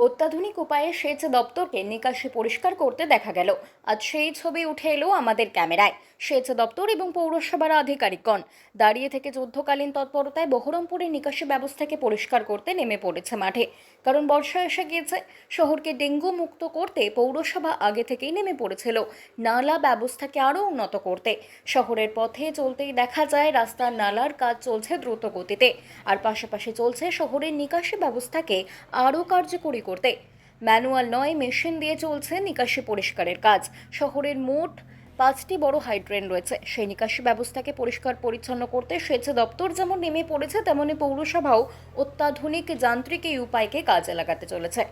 অত্যাধুনিক উপায়ে সেচ দপ্তরকে নিকাশি পরিষ্কার করতে দেখা গেল। আজ সেই ছবি উঠে এলো আমাদের ক্যামেরায়। সেচ দপ্তর এবং পৌরসভার আধিকারিকগণ। দাঁড়িয়ে থেকে যুদ্ধকালীন তৎপরতায় বহরমপুরের নিকাশি ব্যবস্থাকে পরিষ্কার করতে নেমে পড়েছে মাঠে। কারণ বর্ষা এসে গিয়েছে, শহরকে ডেঙ্গু মুক্ত করতে পৌরসভা আগে থেকেই নেমে পড়েছিল। নালা ব্যবস্থাকে আরও উন্নত করতে। শহরের পথে চলতেই দেখা যায়, রাস্তার নালার কাজ চলছে দ্রুত গতিতে আর পাশাপাশি চলছে শহরের নিকাশি ব্যবস্থাকে আরও কার্যকরী করতে। ম্যানুয়াল নয়, মেশিন দিয়ে চলছে নিকাশি পরিষ্কারের কাজ। শহরের মোট পাঁচটি বড় হাইড্রেন রয়েছে। সেই নিকাশি ব্যবস্থাকে পরিষ্কার পরিচ্ছন্ন করতে সেচ দপ্তর যেমন নেমে পড়েছে, তেমনি পৌরসভাও অত্যাধুনিক যান্ত্রিক এই উপায়কে কাজে লাগাতে চলেছে।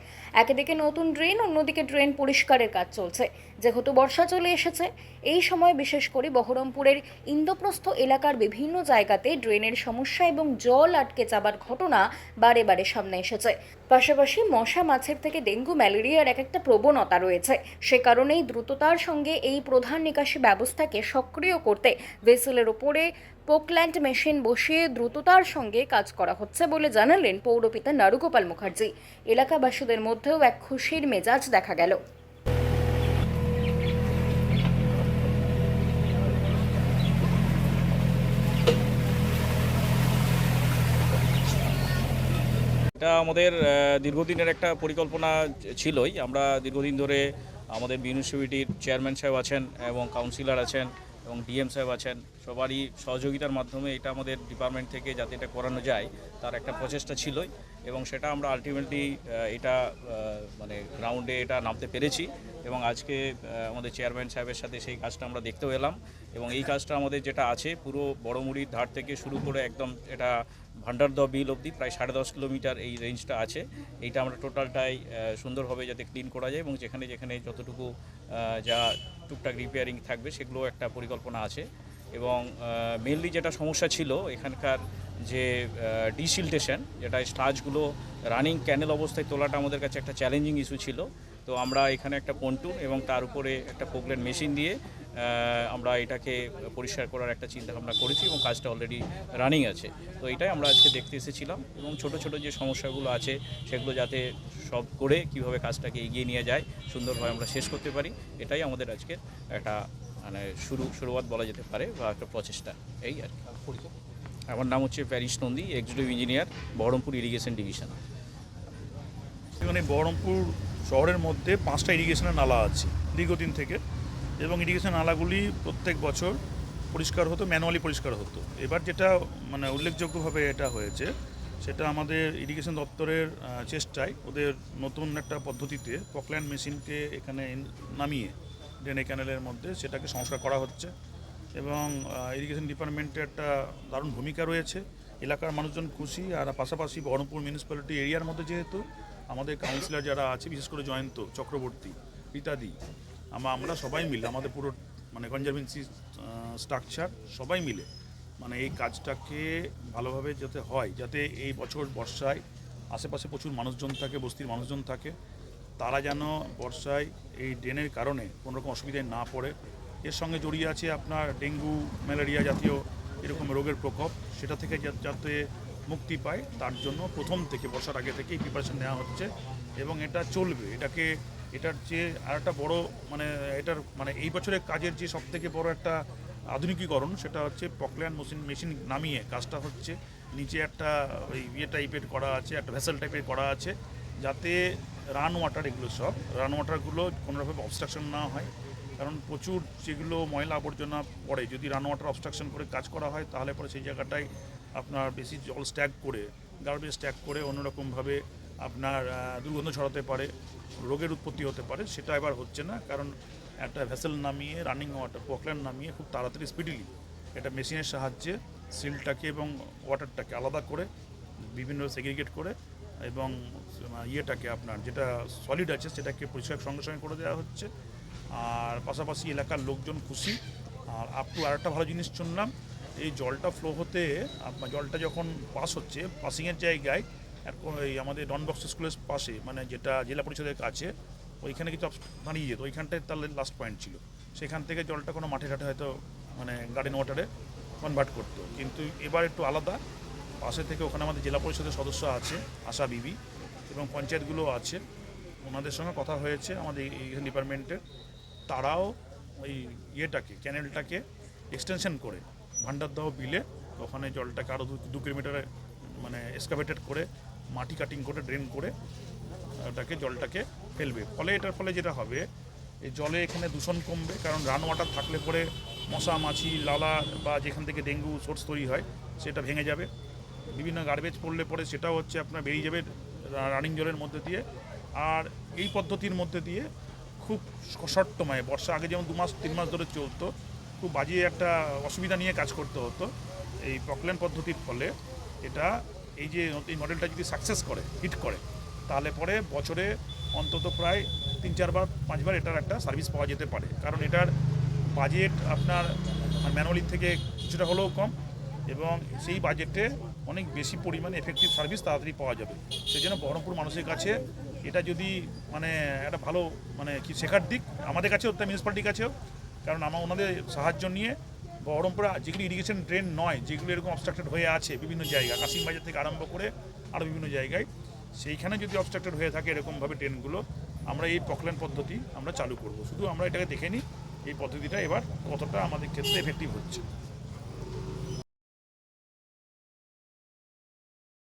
একদিকে নতুন ড্রেন, অন্যদিকে ড্রেন পরিষ্কারের কাজ চলছে। যেহেতু বর্ষা চলে এসেছে, এই সময় বিশেষ করে বহরমপুরের ইন্দ্রপ্রস্থ এলাকার বিভিন্ন জায়গাতে ড্রেনের সমস্যা এবং জল আটকে যাবার ঘটনা বারে বারে সামনে এসেছে। পাশাপাশি মশা মাছের থেকে ডেঙ্গু ম্যালেরিয়ার এক একটা প্রবণতা রয়েছে। সে কারণেই দ্রুততার সঙ্গে এই প্রধান নিকাশি ব্যবস্থাকে সক্রিয় করতে ভেসেলের ওপরে পোকল্যান্ড মেশিন বসিয়ে দ্রুততার সঙ্গে কাজ করা হচ্ছে বলে জানালেন পৌরপিতা নারুগোপাল মুখার্জি। এলাকাবাসীদের মধ্যেও এক খুশির মেজাজ দেখা গেল। এটা আমাদের দীর্ঘদিনের একটা পরিকল্পনা ছিলই। আমরা দীর্ঘদিন ধরে আমাদের মিউনিসিপ্যালিটির চেয়ারম্যান সাহেব আছেন এবং কাউন্সিলর আছেন এবং ডিএম সাহেব আছেন। সবারই সহযোগিতার মাধ্যমে এটা আমাদের ডিপার্টমেন্ট থেকে যাতে এটা করানো যায়, তার একটা প্রচেষ্টা ছিলই এবং সেটা আমরা আলটিমেটলি এটা মানে গ্রাউন্ডে এটা নামতে পেরেছি এবং আজকে আমাদের চেয়ারম্যান সাহেবের সাথে সেই কাজটা আমরা দেখতেও এলাম এবং এই কাজটা আমাদের যেটা আছে, পুরো বড়মুড়ির ধার থেকে শুরু করে একদম এটা ভান্ডার দ বিল অবধি প্রায় সাড়ে দশ কিলোমিটার এই রেঞ্জটা আছে। এইটা আমরা টোটালটাই সুন্দরভাবে যাতে ক্লিন করা যায় এবং যেখানে যেখানে যতটুকু যা টুকটাক রিপেয়ারিং থাকবে সেগুলো একটা পরিকল্পনা আছে। এবং মেনলি যেটা সমস্যা ছিল এখানকার যে ডিসিল্টেশন যেটা স্টাচগুলো রানিং ক্যানেল অবস্থায় তোলাটা আমাদের কাছে একটা চ্যালেঞ্জিং ইস্যু ছিল। তো আমরা এখানে একটা পন্টুন এবং তার উপরে একটা পোকলেন মেশিন দিয়ে আমরা এটাকে পরিষ্কার করার একটা চিন্তা ভাবনা করেছি এবং কাজটা অলরেডি রানিং আছে। তো এটাই আমরা আজকে দেখতে এসেছিলাম এবং ছোট ছোট যে সমস্যাগুলো আছে, সেগুলো যাতে সব করে কীভাবে কাজটাকে এগিয়ে নিয়ে যায়, সুন্দরভাবে আমরা শেষ করতে পারি, এটাই আমাদের আজকের একটা মানে শুরু, শুরুয়াত বলা যেতে পারে বা একটা প্রচেষ্টা, এই আর আমার নাম হচ্ছে Paris Nandi executive engineer Baharampur irrigation division এখানে বহরমপুর শহরের মধ্যে পাঁচটা ইরিগেশনের নালা আছে, দীর্ঘদিন থেকে। এবং ইরিগেশন নালাগুলি প্রত্যেক বছর পরিষ্কার হতো, ম্যানুয়ালি পরিষ্কার হতো। এবার যেটা মানে উল্লেখযোগ্যভাবে এটা হয়েছে, সেটা আমাদের ইরিগেশন দপ্তরের চেষ্টায় ওদের নতুন একটা পদ্ধতিতে পকল্যান্ড মেশিনকে এখানে নামিয়ে ড্রেনে ক্যানেলের মধ্যে সেটাকে সংস্কার করা হচ্ছে এবং ইরিগেশন ডিপার্টমেন্টের একটা দারুণ ভূমিকা রয়েছে। এলাকার মানুষজন খুশি আর পাশাপাশি বহরমপুর মিউনিসিপ্যালিটি এরিয়ার মধ্যে যেহেতু আমাদের কাউন্সিলর যারা আছে, বিশেষ করে জয়ন্ত চক্রবর্তী, রীতাদি আমা আমরা সবাই মিলে, আমাদের পুরো মানে কনজারভেন্সি স্ট্রাকচার সবাই মিলে মানে এই কাজটাকে ভালোভাবে যাতে হয়, যাতে এই বছর বর্ষায় আশেপাশে প্রচুর মানুষজন থাকে, বস্তির মানুষজন থাকে, তারা যেন বর্ষায় এই ড্রেনের কারণে কোনো রকম অসুবিধায় না পড়ে। এর সঙ্গে জড়িয়ে আছে আপনার ডেঙ্গু, ম্যালেরিয়া জাতীয় এরকম রোগের প্রকোপ, সেটা থেকে যাতে মুক্তি পায়, তার জন্য প্রথম থেকে বর্ষার আগে থেকেই প্রিপারেশন নেওয়া হচ্ছে এবং এটা চলবে। এটাকে এটার যে আর একটা বড় মানে এটার মানে এই বছরের কাজের যে সব থেকে বড় একটা আধুনিকীকরণ সেটা হচ্ছে পকল্যান্ড মেশিন মেশিন নামিয়ে কাজটা হচ্ছে। নিচে একটা ওই ইয়ে টাইপের করা আছে, একটা ভেসেল টাইপের করা আছে, যাতে রান ওয়াটার এগুলো সব, রান ওয়াটারগুলো কোনোরকম অবস্ট্রাকশন না হয়। কারণ প্রচুর যেগুলো ময়লা আবর্জনা পড়ে, যদি রান ওয়াটার অবস্ট্রাকশন করে কাজ করা হয়, তাহলে পরে সেই জায়গাটায় আপনার বেশি জল স্ট্যাক করে গার্বেজ স্ট্যাক করে অন্যরকমভাবে আপনার দুর্গন্ধ ছড়াতে পারে, রোগের উৎপত্তি হতে পারে, সেটা এবার হচ্ছে না, কারণ একটা ভেসেল নামিয়ে রানিং ওয়াটার পকল্যান্ড নামিয়ে খুব তাড়াতাড়ি স্পিডিলি এটা মেশিনের সাহায্যে সিলটাকে এবং ওয়াটারটাকে আলাদা করে, বিভিন্ন সেগ্রিগেট করে এবং ইয়েটাকে আপনার যেটা সলিড আছে সেটাকে পরিষ্কার সঙ্গে সঙ্গে করে দেওয়া হচ্ছে। আর পাশাপাশি এলাকার লোকজন খুশি। আর আপ টু আরেকটা ভালো জিনিস শুনলাম, এই জলটা ফ্লো হতে জলটা যখন পাস হচ্ছে পাসিংয়ের জায়গায় এই আমাদের ডনবক্স স্কুলের পাশে মানে যেটা জেলা পরিষদের কাছে, ওইখানে কিছু দাঁড়িয়ে যেত। ওইখানটায় তাহলে লাস্ট পয়েন্ট ছিল। সেখান থেকে জলটা কোনো মাঠে ঘাটে হয়তো মানে গার্ডেন ওয়াটারে কনভার্ট করতো। কিন্তু এবার একটু আলাদা। পাশে থেকে ওখানে আমাদের জেলা পরিষদের সদস্য আছে, আশা বিবি এবং পঞ্চায়েতগুলো আছে। ওনাদের সঙ্গে কথা হয়েছে আমাদের ইরিগেশন ডিপার্টমেন্টের তারাও ওই ইয়েটাকে ক্যানেলটাকে এক্সটেনশন করে, ভান্ডারদহ বিলে ওখানে জলটাকে আরও দু কিলোমিটারে মানে এক্সকাভেটেড করে মাটি কাটিং করে ড্রেন করে, ওটাকে জলটাকে ফেলবে। ফলে এটার ফলে যেটা হবে, এই জলে এখানে দূষণ কমবে, কারণ রান ওয়াটার থাকলে পরে মশা, মাছি, লালা বা যেখান থেকে ডেঙ্গু সোর্স তৈরি হয়, সেটা ভেঙে যাবে। বিভিন্ন গার্বেজ পড়লে পরে সেটাও হচ্ছে আপনার বেরিয়ে যাবে রানিং জলের মধ্যে দিয়ে। আর এই পদ্ধতির মধ্যে দিয়ে খুব শর্ট সময়ে বর্ষা আগে যেমন দু মাস তিন মাস ধরে চলতো, খুব বাজে একটা অসুবিধা নিয়ে কাজ করতে হতো। এই প্রকলেন পদ্ধতির ফলে এটা এই যে এই মডেলটা যদি সাকসেস করে হিট করে, তাহলে পরে বছরে অন্তত প্রায় তিন চারবার, পাঁচবার এটার একটা সার্ভিস পাওয়া যেতে পারে। কারণ এটার বাজেট আপনার ম্যানুয়ালির থেকে কিছুটা হলেও কম এবং সেই বাজেটে অনেক বেশি পরিমাণে এফেক্টিভ সার্ভিস তাড়াতাড়ি পাওয়া যাবে। সেই জন্য বহরমপুর মানুষের কাছে এটা যদি মানে একটা ভালো মানে কি শেখার দিক, আমাদের কাছেও মিউনিসিপ্যালিটির কাছেও, কারণ আমার ওনাদের সাহায্য নিয়ে বহরমপুরে যেগুলি ইরিগেশন ড্রেন নয়, যেগুলো এরকম অবস্ট্রাক্টেড হয়ে আছে বিভিন্ন জায়গা কাশিমবাজার থেকে আরম্ভ করে আরও বিভিন্ন জায়গায়, সেইখানে যদি অবস্ট্রাক্টেড হয়ে থাকে এরকমভাবে ট্রেনগুলো আমরা এই প্রকলেন পদ্ধতি আমরা চালু করব। শুধু আমরা এটাকে দেখে নিই, এই পদ্ধতিটা এবার কতটা আমাদের ক্ষেত্রে এফেক্টিভ হচ্ছে।